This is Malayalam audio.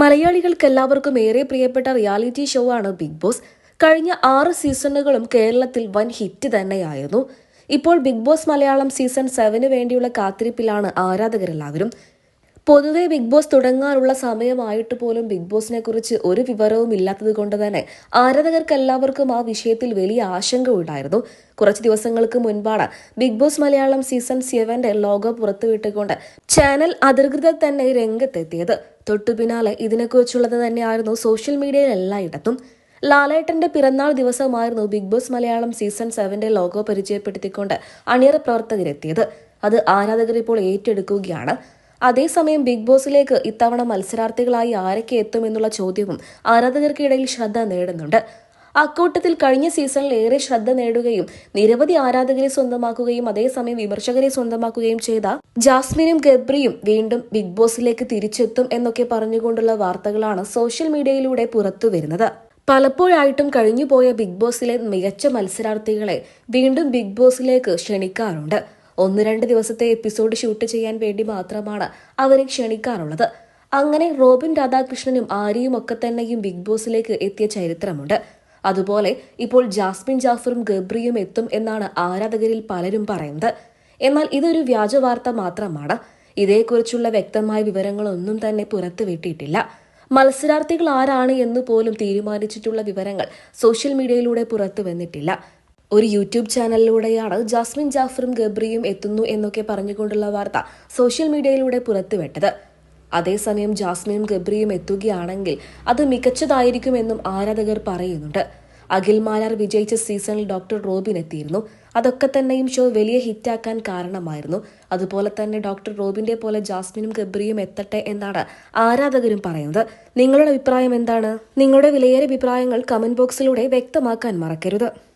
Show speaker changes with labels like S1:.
S1: മലയാളികൾക്ക് എല്ലാവർക്കും ഏറെ പ്രിയപ്പെട്ട റിയാലിറ്റി ഷോ ആണ് ബിഗ് ബോസ്. കഴിഞ്ഞ ആറ് സീസണുകളും കേരളത്തിൽ വൻ ഹിറ്റ് തന്നെയായിരുന്നു. ഇപ്പോൾ ബിഗ് ബോസ് മലയാളം സീസൺ സെവന് വേണ്ടിയുള്ള കാത്തിരിപ്പിലാണ് ആരാധകരെല്ലാവരും. പൊതുവെ ബിഗ് ബോസ് തുടങ്ങാനുള്ള സമയമായിട്ട് പോലും ബിഗ് ബോസിനെ കുറിച്ച് ഒരു വിവരവും ഇല്ലാത്തത് കൊണ്ട് തന്നെ ആരാധകർക്ക് എല്ലാവർക്കും ആ വിഷയത്തിൽ വലിയ ആശങ്ക ഉണ്ടായിരുന്നു. കുറച്ച് ദിവസങ്ങൾക്ക് മുൻപാണ് ബിഗ് ബോസ് മലയാളം സീസൺ സെവന്റെ ലോഗോ പുറത്തുവിട്ടുകൊണ്ട് ചാനൽ അധികൃതർ തന്നെ രംഗത്തെത്തിയത്. തൊട്ടു പിന്നാലെ ഇതിനെക്കുറിച്ചുള്ളത് തന്നെയായിരുന്നു സോഷ്യൽ മീഡിയയിൽ എല്ലായിടത്തും. ലാലേട്ടന്റെ പിറന്നാൾ ദിവസമായിരുന്നു ബിഗ് ബോസ് മലയാളം സീസൺ സെവന്റെ ലോഗോ പരിചയപ്പെടുത്തിക്കൊണ്ട് അണിയറ പ്രവർത്തകരെത്തിയത്. അത് ആരാധകർ ഇപ്പോൾ ഏറ്റെടുക്കുകയാണ്. അതേസമയം ബിഗ് ബോസിലേക്ക് ഇത്തവണ മത്സരാർത്ഥികളായി ആരൊക്കെ എത്തുമെന്നുള്ള ചോദ്യവും ആരാധകർക്കിടയിൽ ശ്രദ്ധ നേടുന്നുണ്ട്. അക്കൂട്ടത്തിൽ കഴിഞ്ഞ സീസണിൽ ഏറെ ശ്രദ്ധ നേടുകയും നിരവധി ആരാധകരെ സ്വന്തമാക്കുകയും അതേസമയം വിമർശകരെ സ്വന്തമാക്കുകയും ചെയ്ത ജാസ്മിനും ഗബ്രിയും വീണ്ടും ബിഗ് ബോസിലേക്ക് തിരിച്ചെത്തും എന്നൊക്കെ പറഞ്ഞുകൊണ്ടുള്ള വാർത്തകളാണ് സോഷ്യൽ മീഡിയയിലൂടെ പുറത്തുവരുന്നത് പലപ്പോഴായിട്ടും കഴിഞ്ഞുപോയ ബിഗ് ബോസിലെ മികച്ച മത്സരാർത്ഥികളെ വീണ്ടും ബിഗ് ബോസിലേക്ക് ക്ഷണിക്കാറുണ്ട്. ഒന്ന് രണ്ട് ദിവസത്തെ എപ്പിസോഡ് ഷൂട്ട് ചെയ്യാൻ വേണ്ടി മാത്രമാണ് അവരെ ക്ഷണിക്കാറുള്ളത് അങ്ങനെ റോബിൻ രാധാകൃഷ്ണനും ആര്യയും ഒക്കെ തന്നെയും ബിഗ് ബോസിലേക്ക് എത്തിയ ചരിത്രമുണ്ട്. അതുപോലെ ഇപ്പോൾ ജാസ്മിൻ ജാഫറും ഗബ്രിയും എത്തും എന്നാണ് ആരാധകരിൽ പലരും പറയുന്നത്. എന്നാൽ ഇതൊരു വ്യാജ വാർത്ത മാത്രമാണ്. ഇതേക്കുറിച്ചുള്ള വ്യക്തമായ വിവരങ്ങളൊന്നും തന്നെ പുറത്തുവിട്ടിട്ടില്ല മത്സരാർത്ഥികൾ ആരാണ് എന്ന് പോലും തീരുമാനിച്ചിട്ടുള്ള വിവരങ്ങൾ സോഷ്യൽ മീഡിയയിലൂടെ പുറത്തു വന്നിട്ടില്ല. ഒരു യൂട്യൂബ് ചാനലിലൂടെയാണ് ജാസ്മിൻ ജാഫറും ഗബ്രിയും എത്തുന്നു എന്നൊക്കെ പറഞ്ഞുകൊണ്ടുള്ള വാർത്ത സോഷ്യൽ മീഡിയയിലൂടെ പുറത്തുവിട്ടത്. അതേസമയം ജാസ്മിനും ഗബ്രിയും എത്തുകയാണെങ്കിൽ അത് മികച്ചതായിരിക്കുമെന്നും ആരാധകർ പറയുന്നുണ്ട്. അഖിൽ മാലാർ വിജയിച്ച സീസണിൽ ഡോക്ടർ റോബിൻ എത്തിയിരുന്നു. അതൊക്കെ തന്നെയും ഷോ വലിയ ഹിറ്റാക്കാൻ കാരണമായിരുന്നു. അതുപോലെ തന്നെ ഡോക്ടർ റോബിന്റെ പോലെ ജാസ്മിനും ഗബ്രിയും എത്തട്ടെ എന്നാണ് ആരാധകരും പറയുന്നത്. നിങ്ങളുടെ അഭിപ്രായം എന്താണ്? നിങ്ങളുടെ വിലയേറിയ അഭിപ്രായങ്ങൾ കമന്റ് ബോക്സിലൂടെ വ്യക്തമാക്കാൻ മറക്കരുത്.